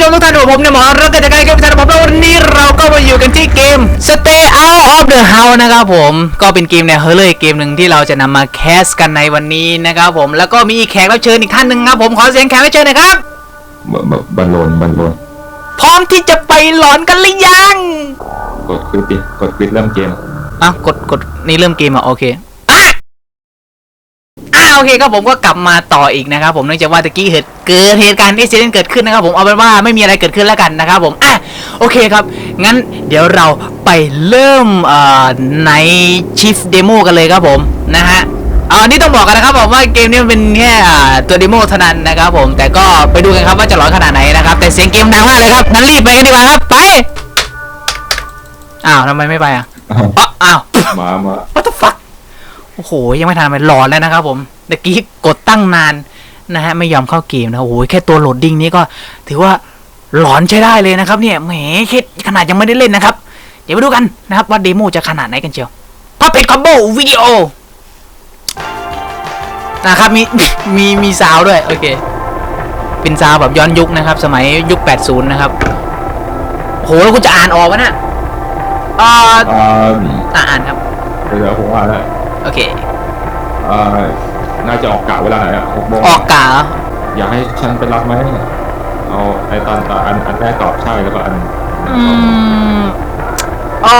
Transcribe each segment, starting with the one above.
ผู้ชมทุกท่านผมเนี่ยหมอรัตนการเกมท่านผมแล้ววันนี้เราก็มาอยู่กันที่เกม Stay Out of the House นะครับผมก็เป็นเกมแนวเฮอร์เลยเกมหนึ่งที่เราจะนำมาแคสกันในวันนี้นะครับผมแล้วก็มีแขกรับเชิญอีกท่านหนึ่งครับผมขอเสียงแขกรับเชิญหน่อยครับบบบบันโลนบันโลนพร้อมที่จะไปหลอนกันหรือยัง กดควิดดิกดควิดเริ่มเกมอะกดกดนี่เริ่มเกมอะโอเคอะอะ โอเคครับผมก็กลับมาต่ออีกนะครับผมเนื่องจากว่าตะกี้เหตุเกิดเหตุการณ์ที่เซนเกิดขึ้นนะครับผมเอาเป็นว่าไม่มีอะไรเกิดขึ้นแล้วกันนะครับผมอะโอเคครับ งั้นเดี๋ยวเราไปเริ่มเอ่อในชิฟเดโมกันเลยครับผมนะฮะเอาอันนี้ต้องบอกกันนะครับผมว่าเกมนี้มันเป็นแค่อ่าตัวเดโมเท่านั้นนะครับผมแต่ก็ไปดูกันครับว่าจะหลอนขนาดไหนนะครับ แต่เสียงเกมดังมากเลยครับงั้นรีบไปกันดีกว่าครับไปอ้าวทำไมไม่ไปอะอ้าวอ๋ออ้าวมามา What the fuck โอ้โหยังไม่ทันไปหลอนแล้วนะครับผม ตะกี้กดตั้งนานนะฮะไม่ยอมเข้าเกมนะโอ้โหแค่ตัวโหลดดิ้งนี้ก็ถือว่าหลอนใช้ได้เลยนะครับเนี่ยแหมแค่ขนาดยังไม่ได้เล่นนะครับ เดี๋ยวไปดูกันนะครับว่าเดโมจะขนาดไหนกันเชียว Puppet Combo วิดีโอนะครับมีมีมีซาวด์ด้วยโอเคเป็นซาวด์แบบย้อนยุคนะครับ สมัยยุค 80 นะครับโหแล้วกูจะอ่านออกวะเนี่ยอ่าอ่าอ่าอ่านครับเดี๋ยวผมว่าแล้วโอเคอ่า น่าจะออกกะเวลาไหนอะหกโมงออกกาเหรออยากให้ฉันไปรับไหมเอาไอตอนตอนอันอันแรกตอบใช่แล้วก็อันอืมอ่า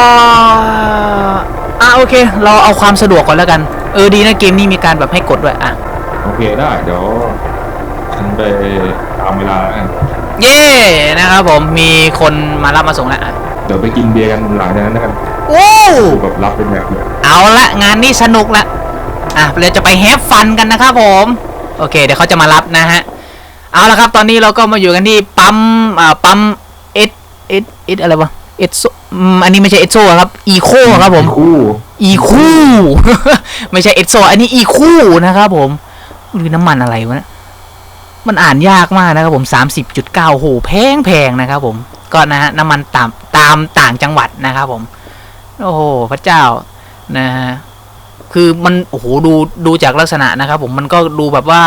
อ่าโอเค เราเอาความสะดวกก่อนแล้วกัน เออดีนะเกมนี้มีการแบบให้กดด้วยอะโอเคได้เดี๋ยวฉันไปตามเวลาแล้วกันเย่นะครับผมมีคนมารับมาส่งแล้วอะเดี๋ยวไปกินเบียร์กันหลังจากนั้นแล้วกันโอ้แบบรับเป็นแบบเลยเอาละงานนี้สนุกละ อะเราจะไปแฮปฟันกันนะครับผม โอเค เดี๋ยวเขาจะมารับนะฮะ เอาละครับ ตอนนี้เราก็มาอยู่กันที่ปั๊มอ่าปั๊มเอสเอสเอสอะไรวะเอสโซอืมอันนี้ไม่ใช่เอสโซครับอีโคครับผมคู่อีคู่ ไม่ใช่เอสโซอันนี้อีคู่นะครับผมหรือน้ำมันอะไรวะเนี่ยมันอ่านยากมากนะครับผมสามสิบจุดเก้าโหแพงแพงนะครับผมก็นะฮะน้ำมันตามตามต่างจังหวัดนะครับผม โอ้โห พระเจ้านะฮะ คือมันโอ้โหดูดูจากลักษณะนะครับผมมันก็ดูแบบว่า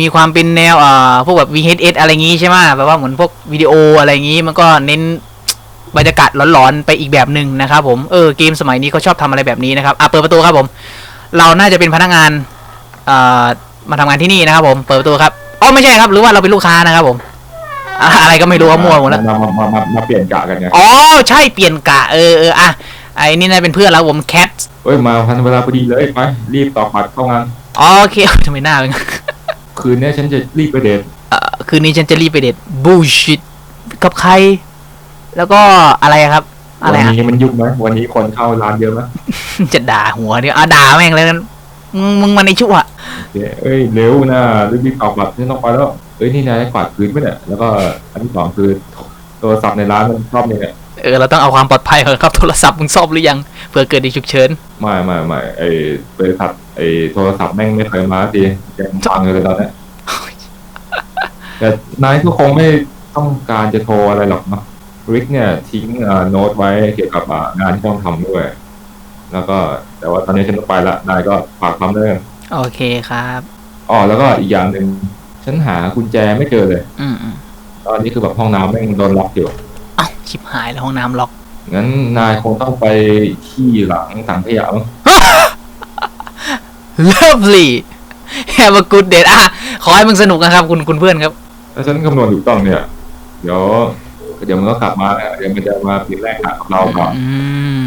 มีความเป็นแนวเอ่อพวกแบบ VHS อะไรงี้ใช่ไหมแบบว่าเหมือนพวกวิดีโออะไรงี้มันก็เน้นบรรยากาศหลอนๆไปอีกแบบหนึ่งนะครับผมเออเกมสมัยนี้เขาชอบทำอะไรแบบนี้นะครับอะเปิดประตูครับผม เราน่าจะเป็นพนักงานเอ่อมาทำงานที่นี่นะครับผมเปิดประตูครับอ๋อไม่ใช่ครับหรือว่าเราเป็นลูกค้านะครับผมอะอะไรก็ไม่รู้ว่ามั่วหมดแล้วมามามามามาเปลี่ยนกะกันไงอ๋อใช่เปลี่ยนกะเออเอออะ ไอ้นี่น่าเป็นเพื่อนแล้วผมแคทเอ้ยมาพันเวลาพอดีเลยไปรีบตอกบัตรเข้างานอ๋อโอเคทำไมหน้าเป็นงั้นคืนนี้ฉันจะรีบไปเดทเอ่อคืนนี้ฉันจะรีบไปเดทบูชิตกับใคร แล้วก็อะไรอะครับ อะไรวัอะ นี้มันยุ่งไหมวันนี้คนเข้าร้านเยอะไหมจะด่าหัวเดียวอะด่าแม่งเลยกันมึงมึงมันในชั่วเดี๋ยวเอ้ยเร็วนะรีบรีบตอกบัตรฉันต้องไปแล้วเอ้ยนี่นายกวาดพื้นไหมเนี่ยแล้วก็อันที่สองคือโทรศัพท์ในร้านมันชอบเนี่ย เออเราต้องเอาความปลอดภัยก่อนครับโทรศัพท์มึงซ่อมหรือยังเผื่อเกิดเหตุฉุกเฉินไม่ไม่ไม่ไอ้บริษัทไอ้โทรศัพท์แม่งไม่เคยมาสักทียังฟังอยู่เลยตอนเนี้ยแต่นายก็คงไม่ต้องการจะโทรอะไรหรอกเนาะริกเนี่ยทิ้งเอ่อโน้ตไว้เกี่ยวกับอ่างานที่ต้องทำด้วย แล้วก็แต่ว่าตอนนี้ฉันต้องไปละนายก็ฝากทำด้วยกันโอเคครับอ๋อแล้วก็อีกอย่างหนึ่งฉันหากุญแจไม่เจอเลย อืมอืมตอนนี้คือแบบห้องน้ำแม่งโดนล็อกอยู่เอ้า ชิบหายแล้วห้องน้ำล็อก งั้นนายคงต้องไปที่หลังถังขยะมั้ง lovely have a good day อะขอให้มึงสนุกนะครับ คุณคุณเพื่อนครับ ถ้าฉันคำนวณถูกต้องเนี่ย เดี๋ยว เดี๋ยวมันก็กลับมาแล้วเดี๋ยวมันจะมาปิดแรกหากับเราก่อนอืม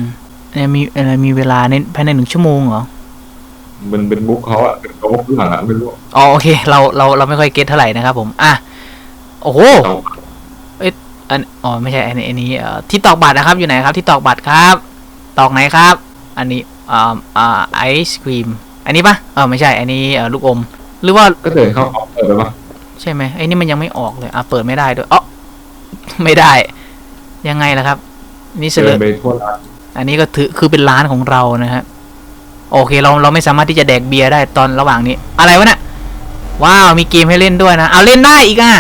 เนี่ยมีอะไรมีเวลาในภายในหนึ่งชั่วโมงเหรอ มันเป็นบุ๊กเขาอะเป็นโต๊ะหลังอะไม่รู้อ๋อโอเค เราเราเราไม่ค่อยเก็ตเท่าไหร่นะครับผม อะ โอ้โห เรา อันอ๋อไม่ใช่อันนี้อันนี้เอ่อที่ตอกบัตรนะครับอยู่ไหนครับที่ตอกบัตรครับ ตอกไหนครับ อันนี้อ่าอ่าไอศครีมอันนี้ปะเออไม่ใช่อันนี้เอ่อลูกอม หรือว่าก็เดินเข้าห้องเปิดไปปะใช่ไหมไอ้นี่มันยังไม่ออกเลยอะเปิดไม่ได้ด้วยอ๋อไม่ได้ ยังไงล่ะครับ นี่เสลเดิอนไปทั่วร้านอันนี้ก็ถือคือเป็นร้านของเรานะฮะโอเคเราเราไม่สามารถที่จะแดกเบียร์ได้ตอนระหว่างนี้ อะไรวะเนี่ยว้าวมีเกมให้เล่นด้วยนะเอาเล่นได้อีกอะ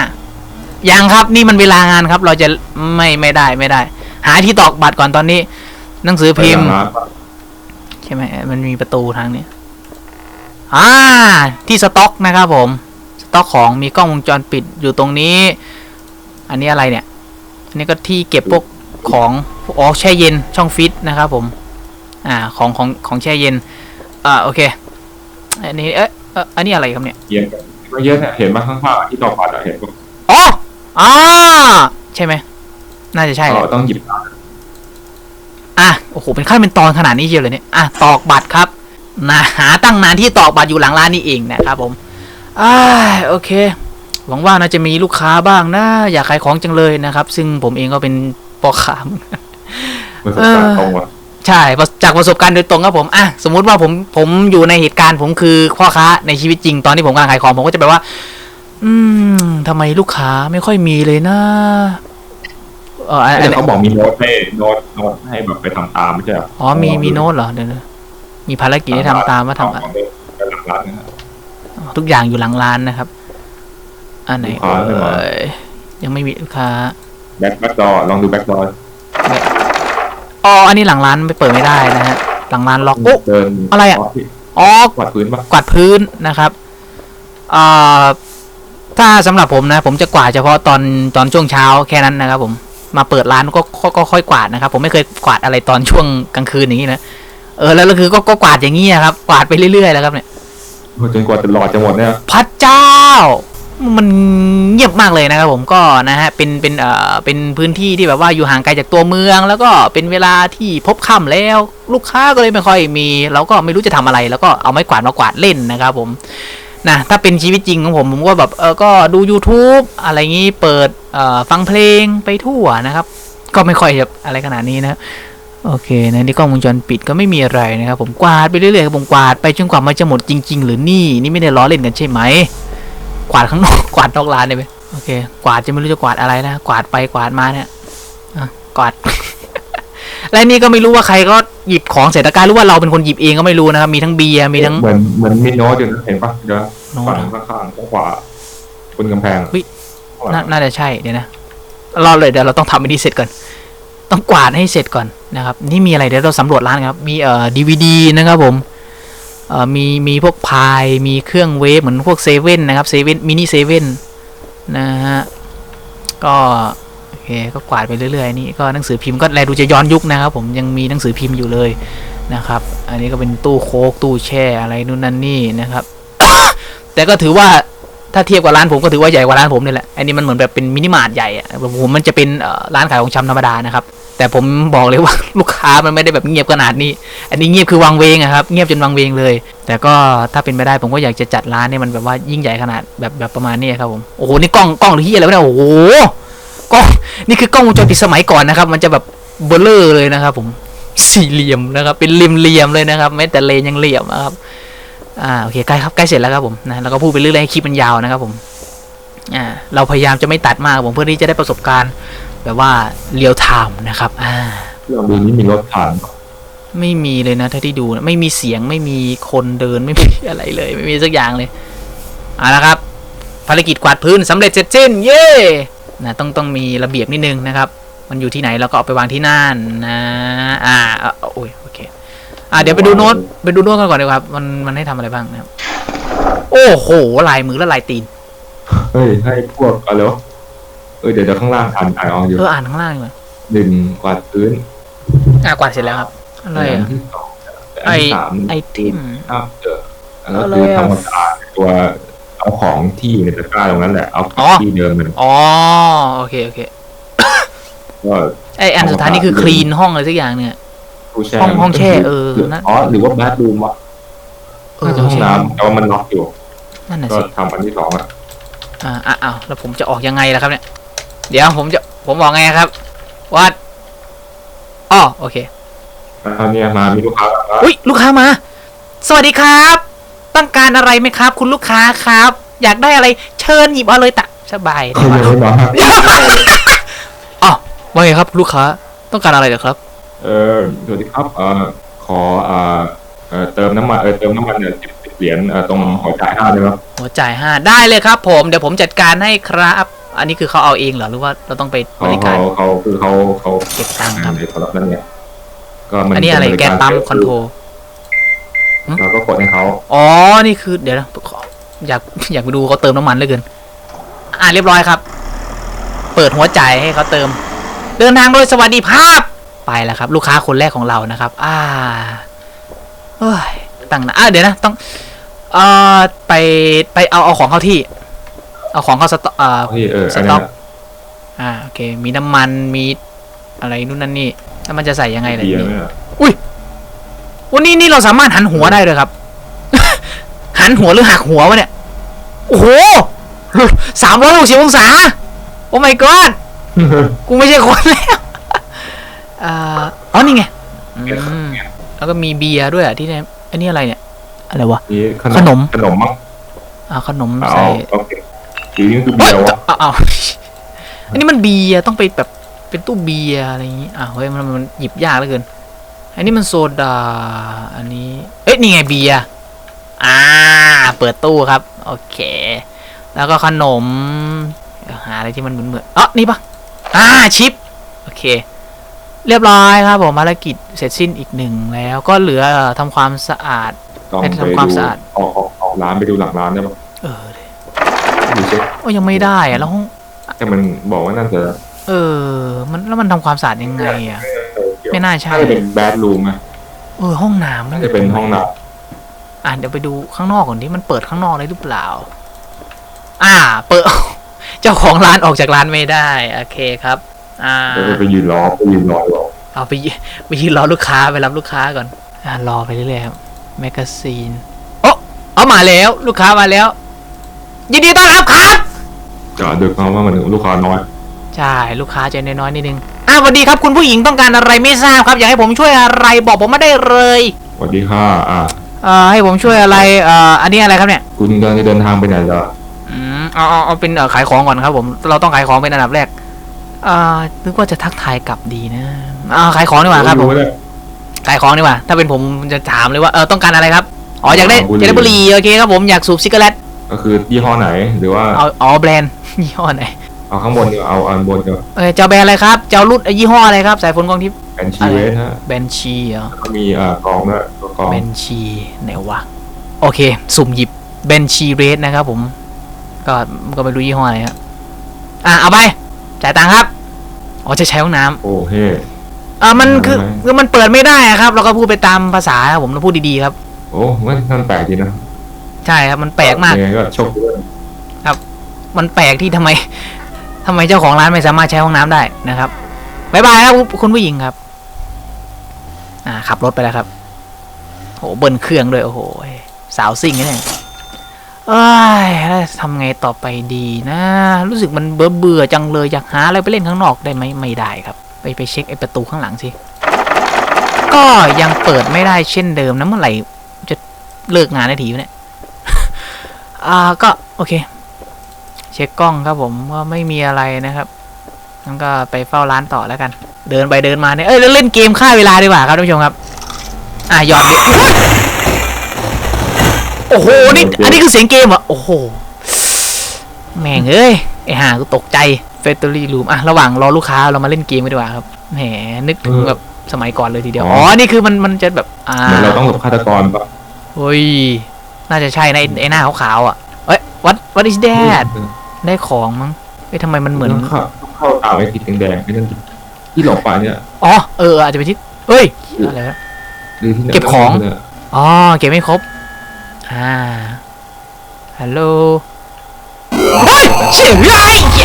ยังครับนี่มันเวลางานครับ เราจะไม่ไม่ได้ไม่ได้ หาที่ตอกบัตรก่อนตอนนี้ หนังสือพิมพ์ไปหลังร้านปะใช่ไหมมันมีประตูทางนี้อ่าที่สต็อกนะครับผม สต็อกของมีกล้องวงจรปิดอยู่ตรงนี้ อันนี้อะไรเนี่ย อันนี้ก็ที่เก็บพวกของอ๋อแช่เย็นช่องฟิตนะครับผม อ่าของของของแช่เย็น อ่าโอเค อันนี้เอ๊ะเอ๊ะอันนี้อะไรครับเนี่ยเยียมกันมันเยอะเนี่ยเห็นมาข้างๆที่ต่อปัดอะเห็นปะอ๋อ อ่าใช่ไหมน่าจะใช่แหละก็ต้องหยิบอะโอ้โหเป็นขั้นเป็นตอนขนาดนี้เชียวเลยเนี่ยอะตอกบัตรครับนะหาตั้งนานที่ตอกบัตรอยู่หลังร้านนี่เองนะครับผมอ่าโอเค หวังว่าน่าจะมีลูกค้าบ้างนะอยากขายของจังเลยนะครับ ซึ่งผมเองก็เป็นพ่อค้าเหมือนกันประสบการณ์ตรงว่ะใช่ประจากประสบการณ์โดยตรงครับผมอะสมมุติว่าผมผมอยู่ในเหตุการณ์ผมคือพ่อค้าในชีวิตจริงตอนที่ผมกำลังขายของผมก็จะแบบว่า อืมทำไมลูกค้าไม่ค่อยมีเลยนะเอออันอันแต่เขาบอกมีโน้ตให้โน้ตโน้ตให้แบบไปทำตามไม่ใช่เหรออ๋อมีมีโน้ตเหรอเดี๋ยวนะมีภารกิจให้ทำตามว่าทำอะของเดิมไปหลังร้านนะฮะ ทุกอย่างอยู่หลังร้านนะครับ อันไหนลูกค้าไม่มาเอ่ยยังไม่มีลูกค้าแบ็คแบ็คดอลองดูแบ็คดออ๋ออันนี้หลังร้านไม่เปิดไม่ได้นะฮะหลังร้านล็อกโอ้ เดินอะไรอะ อ๋อ กวาดพื้นปะกวาดพื้นนะครับเอ่อ ถ้าสำหรับผมนะ ผมจะกวาดเฉพาะตอนตอนช่วงเช้าแค่นั้นนะครับ ผมมาเปิดร้านก็ก็ก็ค่อยกวาดนะครับ ผมไม่เคยกวาดอะไรตอนช่วงกลางคืนอย่างนี้นะเออแล้วก็คือก็ก็กวาดอย่างนี้อะครับ กวาดไปเรื่อยๆแล้วครับเนี่ยจนกว่าจะหลอดจะหมดเนี่ยพระเจ้า มันเงียบมากเลยนะครับผมก็นะฮะเป็นเป็นเอ่อเป็นพื้นที่ที่แบบว่าอยู่ห่างไกลจากตัวเมือง แล้วก็เป็นเวลาที่พบค่ำแล้ว ลูกค้าก็เลยไม่ค่อยมี เราก็ไม่รู้จะทำอะไร แล้วก็เอาไม้กวาดมากวาดเล่นนะครับผม นะถ้าเป็นชีวิตจริงของผมผมก็แบบเออก็ดู YouTube อะไรงี้เปิดเอ่อฟังเพลงไปทั่วนะครับ ก็ไม่ค่อยจะอะไรขนาดนี้นะโอเคนะนี่กล้องวงจรปิดก็ไม่มีอะไรนะครับผมกวาดไปเรื่อยๆผมกวาดไปจนกว่ามันจะหมดจริง ๆ หรือนี่นี่ไม่ได้ล้อเล่นกันใช่ไหมกวาดข้างนอกกวาดนอกร้านได้ไหมโอเค กวาดจะไม่รู้จะกวาดอะไรนะ กวาดไปกวาดมาเนี่ยกวาด และนี่ก็ไม่รู้ว่าใครก็หยิบของเศรษฐการหรือว่าเราเป็นคนหยิบเองก็ไม่รู้นะครับ มีทั้งเบียร์มีทั้ง เหมือนเหมือนมีโน้ตอยู่นะเห็นปะเดี๋ยวโน้ต ฝั่งเหรอข้างๆข้างขวาบนกำแพงอุ๊ย ข้างหนาลังน่าจะใช่เดี๋ยวนะรอเลยเดี๋ยวเราต้องทำอันนี้เสร็จก่อน ต้องกวาดให้เสร็จก่อนนะครับ นี่มีอะไรเดี๋ยวเราสำรวจร้านครับ มีเอ่อดีวดีนะครับผมเอ่อมีมีพวกพายมีเครื่องเวฟเหมือนพวกเซเว่นนะครับเซเว่นมินิเซเว่นนะฮะก็โอ เคก็กวาดไปเรื่อยๆนี่ก็หนังสือพิมพ์ก็แลดูจะย้อนยุคนะครับ ผมยังมีหนังสือพิมพ์อยู่เลยนะครับ อันนี้ก็เป็นตู้โค้กตู้แช่อะไรนู่นนั่นนี่นะครับ แต่ก็ถือว่าถ้าเทียบกับร้านผมก็ถือว่าใหญ่กว่าร้านผมนี่แหละอันนี้มันเหมือนแบบเป็นมินิมาร์ทใหญ่อะผมมันจะเป็นร้านขายของชำธรรมดานะครับ แต่ผมบอกเลยว่าลูกค้ามันไม่ได้แบบเงียบขนาดนี้ อันนี้เงียบคือวังเวงอะครับ เงียบจนวังเวงเลย แต่ก็ถ้าเป็นไปได้ผมก็อยากจะจัดร้านเนี่ยมันแบบว่ายิ่งใหญ่ขนาดแบบแบบประมาณนี้ครับผม โอ้โห นี่กล้องกล้องหรือที่อะไรวะเนี่ยโอ้โห กล้องนี่คือกล้องวงจรปิดสมัยก่อนนะครับ มันจะแบบเบลอเลยนะครับ ผมสี่เหลี่ยมนะครับ เป็นเหลี่ยมๆเลยนะครับแม้แต่เลนยังเหลี่ยมนะครับอ่าโอเคใกล้ครับใกล้เสร็จแล้วครับผมนะแล้วก็พูดไปเรื่อยๆให้คลิปมันยาวนะครับ ผมอ่าเราพยายามจะไม่ตัดมากผมเพื่อที่จะได้ประสบการณ์แบบว่าเรียลไทม์นะครับอ่าเครื่องบินนี้มีรถผ่านปะไม่มีเลยนะถ้าที่ดูนะไม่มีเสียงไม่มีคนเดินไม่มีอะไรเลย ไม่มีสักอย่างเลยเอาละครับ ภารกิจกวาดพื้นสำเร็จเสร็จสิ้นเย้ นะต้องต้องมีระเบียบนิดนึงนะครับ มันอยู่ที่ไหนเราก็เอาไปวางที่นั่นนะอ่าเอาเอาโอ้ยโอเคอ่าเดี๋ยวไปดูโน้ตไปดูโน้ตกันก่อนดีกว่าครับมันมันให้ทำอะไรบ้างนะครับ โอ้โหลายมือและลายตีนเฮ้ยให้พวกอะไรวะเออเดี๋ยวเดี๋ยวข้างล่างอ่านอ่านเอาอยู่เอออ่านข้างล่างดีกว่าหนึ่งกวาดพื้นอ่ากวาดเสร็จแล้วครับอะไรอัอะนที่สองอันไอที่สามไอเทมอ้าวเจออันนั้นอะไรคืออะทำความสะอาดตัว เอาของที่อยู่ในตะกร้าตรงนั้นแหละ เอาอ๋อที่เดิมมันอ๋อโอเคโอเคก็ไออันสุดท้ายนี่คือคลีนห้องอะไรสักอย่างเนี่ยตู้แช่ห้องห้องแช่เออหรืนั่นอ๋อหรือว่าแบดรูมวะเออน่าจะห้องน้ำแต่ว่ามันล็อกอยู่นั่นน่ะก็สิทำอันที่สองอะอ่าอ่าอ้าวแล้วผมจะออกยังไงล่ะครับเนี่ย เดี๋ยวผมจะผมบอกไงครับวัดอ๋อโอเคแล้วเนี่ยมา มีลูกค้าแบบว่าอุ้ยลูกค้ามา สวัสดีครับ ต้องการอะไรไหมครับ คุณลูกค้าครับ อยากได้อะไรเชิญหยิบเอาเลยตะสบายเขายังไม่มาอ๋อว่าไงครับลูกค้าต้องการอะไรเหรอครับ เออสวัสดีครับเอ่อขอเอ่อเอ่อเติมน้ำมันเออเติมน้ำมันเนี่ยสิบสิบเหรียญเอ่อตรงหัวจ่ายห้าเลยครับหัวจ่ายห้าได้เลยครับ ผมเดี๋ยวผมจัดการให้ครับ อันนี้คือเขาเอาเองเหรอหรือว่าเราต้องไปบเขาริกาเขารเขาคือเขาเขาเก็บตังค์ครับในสำหรับนั้นเนี่ยก็มันอันนี้อะไรเป็บแกนปั๊มคอนโทร เราก็กดให้เขาอ๋อ นี่คือเดี๋ยวนะขออยากอยากไปดูเขาเติมน้ำมันเหลยเกิน อ่าเรียบร้อยครับ เปิดหัวใจายให้เขาเติม เดินทางโดยสวัสดิภาพไปแล้วครับ ลูกค้าคนแรกของเรานะครับ อ่าเฮ้ยตั้งนะอะเดี๋ยวนะต้องเอ่อไปไปเอาเอาของเข้าที่ เอาของเข้าสต็อกอ่าที่เออสอันต็นั้อนกอะอ่าโอเค มีน้ำมันมีอะไรนู่นนั่นนี่แล้วมันจะใส่ยังไงล่ะเบียร์นี่ ไหมอะ วันนี้นี่เราสามารถหันหัวได้เลยครับ หันหัวหรือหักหัววะเนี่ย โอ้โหสามร้อยหกสิบองศา โอ้ my god กูไม่ใช่คนแล้วอ่าอ๋อนี่ไงอืมแล้วก็มีเบียร์ด้วยอะที่เนี่ยอันนี้อะไรเนี่ย อะไรวะนี่ขนม ขนมมั้งอ่าขนมเอาใส่โอเคหรือนี่คือเบียร์วะอ้าวอ้าวอันนี้มันเบียร์ต้องไปแบบเป็นตู้เบียร์อะไรอย่างงี้ อ่าวเฮ้ยมันมันหยิบยากเหลือเกิน อันนี้มันโซดา อันนี้ เอ้ยนี่ไงเบียร์อ่า เปิดตู้ครับ โอเค แล้วก็ขนมเดี๋ยวหาอะไรที่มันเหมือนเหมือนอ๋อนี่ปะอ่า ชิป โอเค เรียบร้อยครับผมภารกิจเสร็จสิ้นอีกหนึ่งแล้ว ก็เหลือทำความสะอาดต้องให้ไปทำความดูสะอาดออกออกออกร้านไปดูหลังร้านได้ปะเออดูเช็คโอ้ยังไม่ได้อะแล้วห้องแต่มันบอกว่าน่าจะเออ มันแล้วมันทำความสะอาดยังไงอะเออเกี่ยว ไม่น่าใช่น่าจะเป็นแบดรูมไหมเออห้องน้ำน่าจะเป็นห้องน้อะเดี๋ยวไปดูข้างนอกก่อนที่มันเปิดข้างนอกได้หรือเปล่า อ่า เปิด เจ้าของร้านออกจากร้านไม่ได้โอเคครับ อ่าำแล้วก็ไปยืนรอไปยืนรอรอเอาไปยืไปยืนรอลูกค้าไปรับลูกค้าก่อน อ่ารอไปเรื่อยๆครับแมกกาซีนโอ้เอามาแล้วลูกค้ามาแล้ว ยินดีต้อนรับครับจะดึกเขาว่ามันลูกค้าน้อย ใช่ ลูกค้าใจน้อยๆนิดนึง อ่าสวัสดีครับคุณผู้หญิงต้องการอะไรไม่ทราบครับ อยากให้ผมช่วยอะไรบอกผมมาได้เลยสวัสดีค่ะอ่าเอ่อให้ผมช่วยอะไรเอ่ออันนี้อะไรครับเนี่ยคุณกำลังจะเดินทางไปไหนล่ะอืมเอาเอาเอาเป็นเอ่อขายของก่อนครับ ผมเราต้องขายของเป็นอันดับแรกอ่านึกว่าจะทักทายกลับดีนะอ่าขายของดีกว่าครับผมไม่ได้ขายของดีกว่าถ้าเป็นผมจะถามเลยว่าเออต้องการอะไรครับอ๋ออยากได้บุหรี่อยากได้บุหรี่โอเคครับผมอยากสูบซิกเกอร์เลตก็คือยี่ห้อไหนหรือว่าเอาอ๋อแบรนด์ ยี่ห้อไหน เอาข้างบนดีกว่าเอาอันบนดีกว่าเออจะเอาแบรนด์อะไรครับจะเอารุ่นเอ่อยี่ห้ออะไรครับ สายฝนกองทิพย์แอนชีเวสฮะแบนชีเหรอ ก็มีอ่ากองด้วยตัวกองแบนชีไหนวะ โอเค สุ่มหยิบแบนชีเรสนะครับผม ก็ก็ไม่รู้ยี่ห้ออะไรครับอะ เอาไป จ่ายตังค์ครับ อ๋อ จะใช้ห้องน้ำโอ้เฮ้เออมันคือทำไมคือมันเปิดไม่ได้อะครับ เราก็พูดไปตามภาษาครับผมเราพูดดีๆครับ โอ้มันนั่นแปลกดีนะใช่ครับ มันแปลกมาก ยังไงก็โชคดีด้วยมันแปลกที่ทำไม ทำไมเจ้าของร้านไม่สามารถใช้ห้องน้ำได้นะครับบายบายครับคุณผู้หญิงครับ อ่า ขับรถไปแล้วครับโหเบิ้ลเครื่องด้วยโอ้โหสาวซิ่งเนี่ยเอ้ยแล้วทำไงต่อไปดีนะ รู้สึกมันเบื่อเบื่อจังเลยอยากหาอะไรไปเล่นข้างนอกได้ไหมไม่ได้ครับ ไปไปเช็คไอ้ประตูข้างหลังสิก็ยังเปิดไม่ได้เช่นเดิมนะเมื่อไหร่จะเลิกงานได้ทีเนี่ยอ่าก็โอเค เช็คกล้องครับผมว่าไม่มีอะไรนะครับงั้นก็ไปเฝ้าร้านต่อแล้วกัน เดินไปเดินมาเนี่ยเอ้ยแล้วเล่นเกมฆ่าเวลาดีกว่าครับท่านผู้ชมครับ อะหยอดดิโอ้โหนี่อันนี้คือเสียงเกมเหรอโอ้โหแม่งเอ้ยไอห่ากูตกใจเฟตอรี่รูมอะระหว่างรอลูกค้าเรามาเล่นเกมกันดีกว่าครับแหมนึกถึงแบบสมัยก่อนเลยทีเดียว อ๋อ นี่คือมันมันจะแบบ อ่าเหมือนเราต้องหลบฆาตกรปะเฮ้ย น่าจะใช่นะไอ้ไอหน้าขาวๆอะ เอ้ย what what is that ได้ของมั้งเอ้ยทำไมมันเหมือน ต้องเข้าต้องเข้าตามไอ้ติดแดงๆไอ้นั่นที่หลบไปเนี่ย อ๋อ เออ อาจจะเป็นที่เฮ้ย อะไรวะ หรือที่ไหนเก็บของเนี่ยอ๋อ เก็บไม่ครบ อ่า ฮัลโหล เฮ้ยเฉียบไร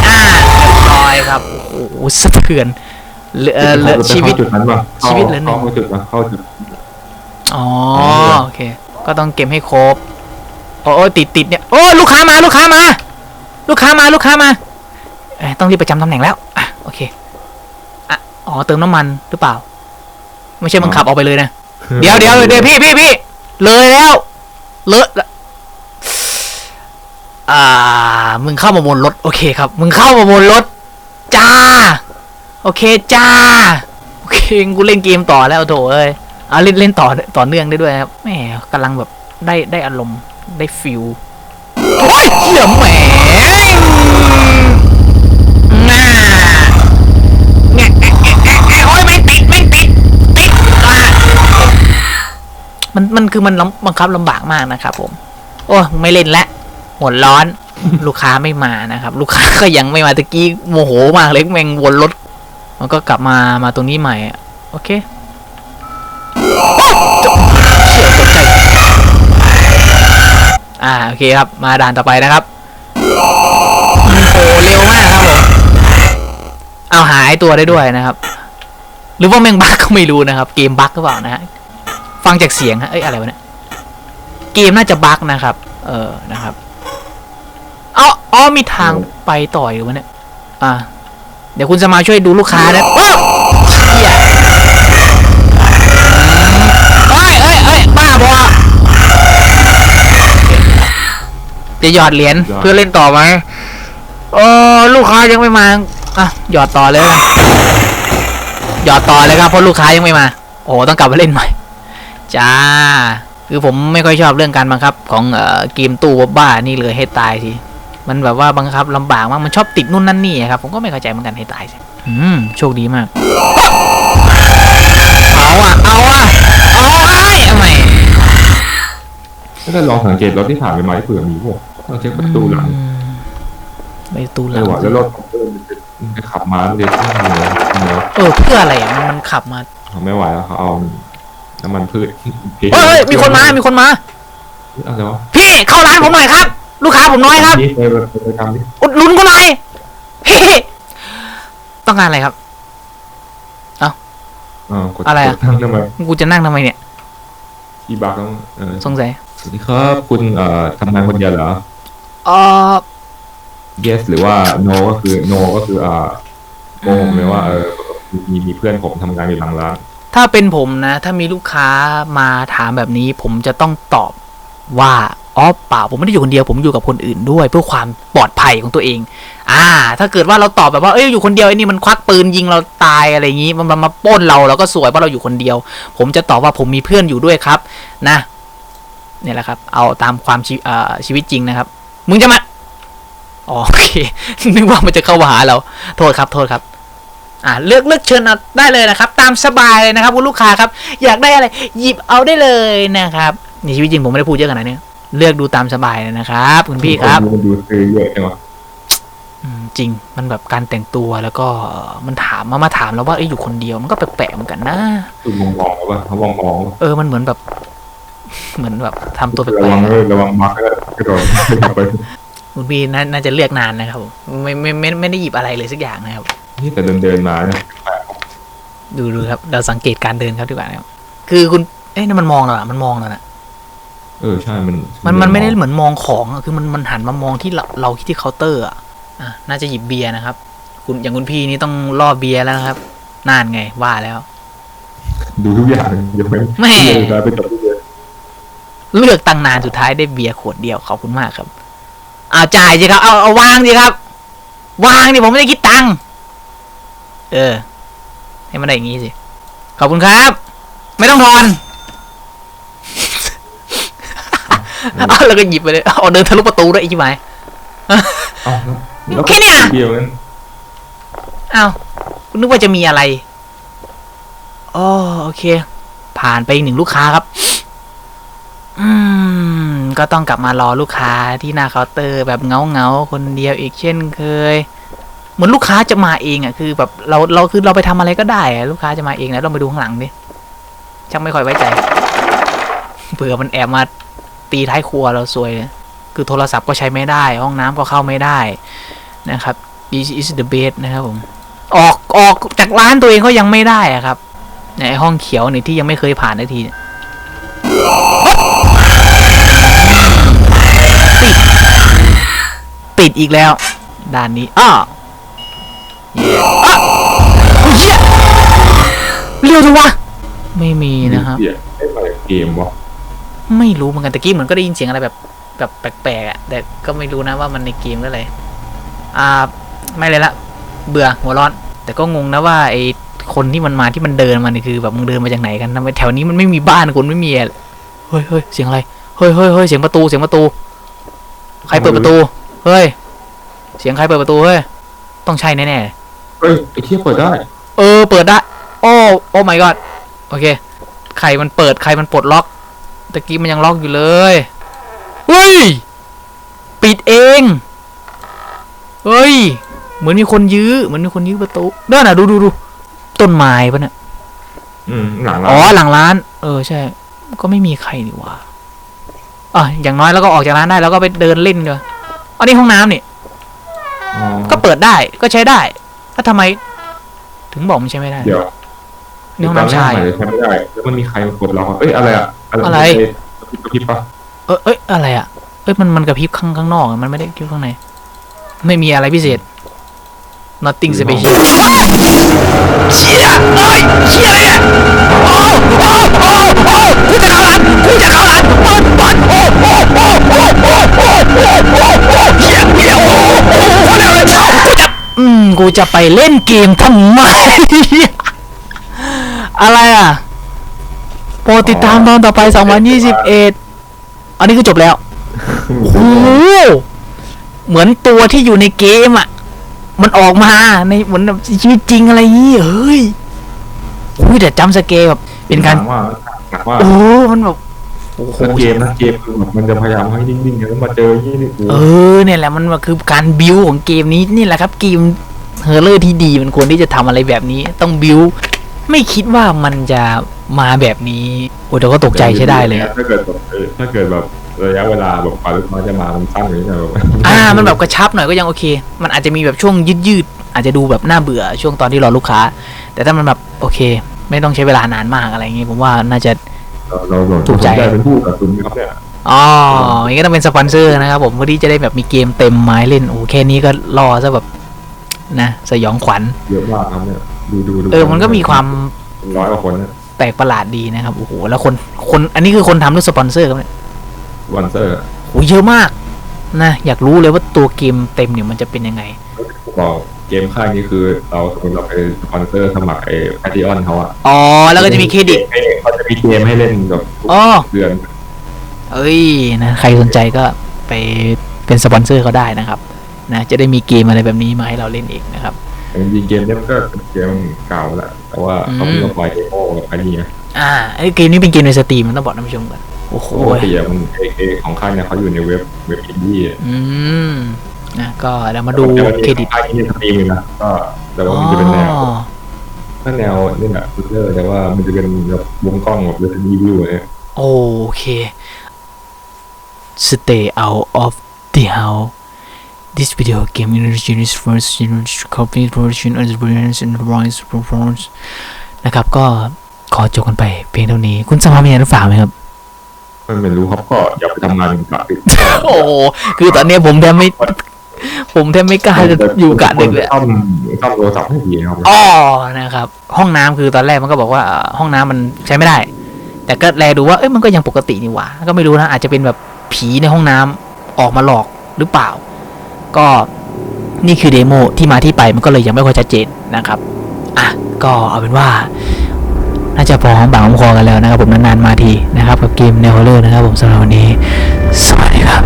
อ่าเรียบร้อยครับ โอ้โหสะเทือนเหลือเอ่อเหลือไปชีวิต เข้าจุดนั้นปะชีวิตเหลือหนึ่ง เข้าจุดปะเข้าจุดอ๋ออ๋อ โอเค ก็ต้องเก็บให้ครบ โอ้โอ้ติดติดเนี่ย โอ้ลูกค้ามา ลูกค้ามา ลูกค้ามาลูกค้ามาเอ้ยต้องรีบประจำตำแหน่งแล้วอะโอเคอะอ๋อเติมน้ำมันหรือเปล่า ไม่ใช่มึงขับออกไปเลยนะเดี๋ยวเดี๋ยวเดี๋ยวพี่พี่พี่เลยแล้วเลอะละอ่า มึงเข้ามาบนรถ โอเคครับ มึงเข้ามาบนรถ จ้า โอเคจ้า โอเค กูเล่นเกมต่อแล้วโถเอ้ยอ่าเล่นเล่นต่อต่อเนื่องได้ด้วยนะครับแหมกำลังแบบได้ได้อารมณ์ได้ฟิลโอ้ยเหี้ยแหม มันมันคือมันลำบังคับลำบากมากนะครับผม โอ้ไม่เล่นแล้วหัวร้อน ลูกค้าไม่มานะครับ ลูกค้าก็ยังไม่มาตะกี้โมโหมากเลยแมงวนรถมันก็กลับมามาตรงนี้ใหม่อะโอเคโอ๊ะจะเชี่ยวตกใจอ่าโอเคครับมาด่านต่อไปนะครับโอ้เร็วมากครับผมเอาหายตัวได้ด้วยนะครับ หรือว่าแมงบักก็ไม่รู้นะครับ เกมบักหรือเปล่านะฮะ ฟังจากเสียงฮะเอ้ยอะไรวะเนี่ยเกมน่าจะบั๊กนะครับ เออนะครับอ๋ออ๋อมีทางไปต่อยหรือวะเนี่ยอ่าเดี๋ยวคุณจะมาช่วยดูลูกค้านะโอ้เหี้ยเอ้ยเอ้ยเอ้ยบ้าบอจะหยอดเหรียญเพื่อเล่นต่อไหมเออลูกค้ายังไม่มาอะหยอดต่อเลยละกันหยอดต่อเลยครับเพราะลูกค้ายังไม่มา โอ้โหต้องกลับมาเล่นใหม่ จ้า คือผมไม่ค่อยชอบเรื่องการบังคับของเอ่อเกมตู้บ้าๆนี่เลยให้ตายทีมันแบบว่าบังคับลำบากมากมันชอบติดนู่นนั่นนี่อะครับผมก็ไม่เข้าใจเหมือนกันให้ตายสิอืมโชคดีมาก เอาอะเอาอะเอาไอ้ทำไมถ้าได้ลองสังเกตรถที่ผ่านไปไหมเผื่อมีพวกเราเช็คประตูหลังอืมไปตูหเอลัองว่ะแล้วรถของเพื่อนมันจะมันจะขับมามันจะข้ามเลยเนอะเออเพื่ออะไรอะมันมันขับมาเขาไม่ไหวแล้วเขาเอา น้ำมันพืชเฮ้ยเฮ้ยมีคนมามีคนมาอะไรวะพี่เข้าร้านผมหน่อยครับ ลูกค้าผมน้อยครับนี่ไปไปไปทำดิอุดหนุนกูหน่อยพี่ต้องการอะไรครับอ่ากดอะไรอะกดทั้งทำไมกูจะนั่งทำไมเนี่ยที่บักต้องเออสงสัยสวัสดีครับคุณเอ่อทำงานคนเดียวเหรอเออ yes หรือว่า no ก็คือ no ก็คืออ่าโกหกเลยว่าเออมีมีเพื่อนผมทำงานอยู่หลังร้าน ถ้าเป็นผมนะ ถ้ามีลูกค้ามาถามแบบนี้ ผมจะต้องตอบว่าอ๋อเปล่าผมไม่ได้อยู่คนเดียวผมอยู่กับคนอื่นด้วย เพื่อความปลอดภัยของตัวเอง อ่า ถ้าเกิดว่าเราตอบแบบว่าเอ้ยอยู่คนเดียวไอ้นี่มันควักปืนยิงเราตายอะไรอย่างนี้มันมาป้นเราเราก็สวยเพราะเราอยู่คนเดียว ผมจะตอบว่าผมมีเพื่อนอยู่ด้วยครับ นะเนี่ยแหละครับ เอาตามความชีชีวิตจริงนะครับ มึงจะมาอ๋อโอเคนึกว่ามันจะเข้ามาหาเรา โทษครับ โทษครับ อ่าเลือกเลือกเชิญเอาได้เลยนะครับ ตามสบายเลยนะครับคุณลูกค้าครับ อยากได้อะไร หยิบเอาได้เลยนะครับในชีวิตจริงผมไม่ได้พูดเยอะขนาดนี้เลือกดูตามสบายเลยนะครับ คุณพี่ครับมันดูซื้อเยอะจังวะอืมจริงมันแบบการแต่งตัวแล้วก็มันถามมามาถามแล้วว่าเอ้ยอยู่คนเดียวมันก็แปลกๆเหมือนกันนะคือมองมองๆป่ะเขามองมองๆป่ะเออมันเหมือนแบบ เหมือนแบบทำตัวแปลระวักงเลยระวังบักก็กระโดดกลับไปๆคุณพี่น่าน่าจะเลือกนานนะครับผมไม่ไม่ไม่ไม่ได้หยิบอะไรเลยสักอย่างนะครับ นี่แต่เดินเดินๆมาเนี่ยดูดูครับ เราสังเกตการเดินครับดีกว่านะครับคือคุณเอ้ยนั่นมันมองเราอะมันมองเราอะเออใช่มันมันมันไม่ได้เหมือนมองของอะคือมันมันหันมามองที่เราเราที่เคาน์เตอร์อะอะน่าจะหยิบเบียร์นะครับ คุณอย่างคุณพี่นี่ต้องล่อเบียร์แล้วนะครับน่านไงว่าแล้ว ดูทุกอย่างยกเว้นแม่เดินไปเป็นตัวเดียวเลือกตั้งนานสุดท้ายได้เบียร์ขวดเดียวขอบคุณมากครับเอาจ่ายสิครับ เอาเอาวางสิครับ วางดิผมไม่ได้คิดตังค์ เออ ให้มันได้อย่างงี้สิ ขอบคุณครับ ไม่ต้องทอนเอาแล้วก็หยิบไปเลยเอาเดินทะลุประตูด้วยไอ้ชิบหายเอ้าแล้วแค่เนี้ย เดียวนั้นอ้าวคุณนึกว่าจะมีอะไรอ๋อโอเค ผ่านไปอีกหนึ่งลูกค้าครับ อืม ก็ต้องกลับมารอลูกค้าที่หน้าเคาน์เตอร์แบบเงาเงาๆคนเดียวอีกเช่นเคย เหมือนลูกค้าจะมาเองอะคือแบบเราเราคือเราไปทำอะไรก็ได้ลูกค้าจะมาเองนะลองไปดูข้างหลังดิช่างไม่ค่อยไว้ใจเผื่อมันแอบมาตีท้ายครัวเราซวยเลยคือโทรศัพท์ก็ใช้ไม่ได้ ห้องน้ำก็เข้าไม่ได้นะครับ this is the bed นะครับผมออกออกจากร้านตัวเองก็ยังไม่ได้อะครับในห้องเขียวเนี่ยที่ยังไม่เคยผ่านนาทีเนี่ยติด ติดอีกแล้ว ด้านนี้อ้อ อ้าวโอ้ยเหี้ยเร็วจังวะไม่มีนะครับ เสียไอ้ไปเกมวะไม่รู้เหมือนกันตะกี้เหมือนก็ได้ยินเสียงอะไรแบบแบบแปลกๆอะแต่ก็ไม่รู้นะว่ามันในเกมก็อะไรอ่า ไม่เลยละเบื่อหัวร้อน แต่ก็งงนะว่าไอคนที่มันมาที่มันเดินมาเนี่ยคือ แบบมึงเดินมาจากไหนกันทำไมแถวนี้มันไม่มีบ้านคนไม่มีอะเฮ้ยเฮ้ยเสียงอะไรเฮ้ยเฮ้ยเฮ้ยเสียงประตูเสียงประตู ใครเปิดประตู เฮ้ย เสียงใครเปิดประตูเฮ้ย ต้องใช่แน่ๆ เฮ้ยไอ้เที่ยเปิดได้เออ เปิดได้ โอ้โอ้ my god โอเค ใครมันเปิด ใครมันปลดล็อก ตะกี้มันยังล็อกอยู่เลย เฮ้ย ปิดเอง เฮ้ย เหมือนมีคนยื้อ เหมือนมีคนยื้อประตูเด้อน่ะ ดูดูดู ต้นไม้ปะเนี่ยอืมหลังอ๋อร้านหลังร้าน เออ ใช่ ก็ไม่มีใครนี่หว่าอะอย่างน้อยแล้วก็ออกจากร้านได้แล้วก็ไปเดินเล่นกันอันนี้ห้องน้ำนี่ อ๋อก็เปิดได้ ก็ใช้ได้ แล้วทำไม ถึงบอกมันใช้ไม่ได้เดี๋ยวนี่ห้องน้ำชายตอแรกใช้ไม่ได้แล้วมันมีใครมากดเราเอ้ยอะไรอะอะไรกระพริบกระพริบปะเอยเอ้ยอะไรอะเอ้ยมันมันกระพริบข้างข้างนอกอะมันไม่ได้กระพริบข้างใน ไม่มีอะไรพิเศษ nothing special เชี่ยเอ้ยเชี่ยอะไรเนี่ยโอ้โอ้โอ้โอ้กูจะเข้าร้านกูจะเข้าร้าน กูจะไปเล่นเกมทำไม อะไรอะ โปรดติดตามตอนต่อไป 2021 อันนี้คือจบแล้ว โอ้โหเหมือนตัวที่อยู่ในเกมอะ มันออกมาในเหมือนแบบชีวิตจริงอะไรอย่างงี้เฮ้ยอุ้ยแต่จำสเกลแบบเป็นการ ถมว่าถามว่าโอ้มันแบบ โอ้โหแล้วเกมนะเกมคือแบบมันจะพยายามให้นิ่งๆแล้วมาเจอยี่นี่โอ้เออเนี่ยแหละมันคือการบิวของเกมนี้นี่แหละครับเกม เฮอร์เลอร์ที่ดีมันควรที่จะทำอะไรแบบนี้ ต้องบิวไม่คิดว่ามันจะมาแบบนี้โอ้แต่ก็ตกใจใช้ได้เลยอะถ้าเกิดแบบเออถ้าเกิดแบบระยะเวลาแบบกว่าลูกค้าจะมา มันสั้นอย่างนี้ยแบบอ่า มันแบบกระชับหน่อยก็ยังโอเค มันอาจจะมีแบบช่วงยืดยืดๆอาจจะดูแบบน่าเบื่อช่วงตอนที่รอลูกค้า แต่ถ้ามันแบบโอเค ไม่ต้องใช้เวลานานมากอะไรอย่างงี้ผมว่าน่าจะเราเราแบบถูกใจได้เป็นผู้กับคุณครับเนี่ยอ๋ออย่างนี้ก็ต้องเป็นสปอนเซอร์นะครับผมเพื่อที่จะได้แบบมีเกมเต็มไม้เล่นโอ้แค่นี้ก็รอซะแบบ นะสยองขวัญเยอะมากครับเนี่ยดูดูดูเออมันก็มีความร้อยกว่าคนนะแปลกประหลาดดีนะครับโอ้โหแล้วคนคนอันนี้คือคนทำด้วยสปอนเซอร์ครับเนี่ยวันเซอร์โอ้เยอะมากนะอยากรู้เลยว่าตัวเกมเต็มเนี่ยมันจะเป็นยังไงบอกเกมค่ายนี้คือเราสมมติเราไปสปอนเซอร์สมัครไอ้แพทิออนเขาอะอ๋อแล้วก็จะมีเครดิตให้เขาจะมีเกมให้เล่นแบบทุกอ๋อเดือนเอ้ยนะใครสนใจก็ไปเป็นสปอนเซอร์เขาได้นะครับ นะ จะได้มีเกมอะไรแบบนี้มาให้เราเล่นอีกนะครับจริงๆเกมเนี้ยมันก็เป็นเกมเก่าแล้วแต่ว่าเขาเพิ่งมาปล่อยเดโมกับอันนี้ไงอ่าไอ้เกมนี้เป็นเกมในสตรีมมันต้องบอกท่านผู้ชมก่อนโอ้โหปกติอะมันเอเอของค่ายเนี่ยเขาอยู่ในเว็บเว็บอินดี้อะอืมนะก็เดี๋ยวมาดูแต่ว่าเครดิตค่ายนี้สตรีมเลยนะก็แต่ว่ามันจะเป็นแนวถ้าแนวนี่แหละฟูเตอร์แต่ว่ามันจะเป็นแบบวงกล้องแบบเรสดีวิวเนี่ยโอเค stay out of the house this video game introduction is first generation copy version and experience and rise performance นะครับก็ขอจบกันไปเพียงเท่านี้ คุณสมามีอะไรฝากไหมครับมันไม่รู้ครับก็อย่าไปทำงานกะดึกโอ้โหคือตอนเนี้ยผมแทบไม่ ผมแทบไม่กล้าจะอยู่กะดึกเลยซ่อมซ่อมโทรศัพท์ให้ดีนะครับอ๋อนะครับ ห้องน้ำคือตอนแรกมันก็บอกว่าเอ่อห้องน้ำมันใช้ไม่ได้ แต่ก็แลดูว่าเอ้ยมันก็ยังปกตินี่หว่า ก็ไม่รู้นะอาจจะเป็นแบบผีในห้องน้ำออกมาหลอกหรือเปล่า ก็นี่คือเดโมที่มาที่ไปมันก็เลยยังไม่ค่อยชัดเจนนะครับอะก็เอาเป็นว่าน่าจะพอหอมบางหอมคอกันแล้วนะครับผมนานๆมาทีนะครับกับเกมเนวฮอลเลอร์นะครับผมสำหรับวันนี้สวัสดีครับ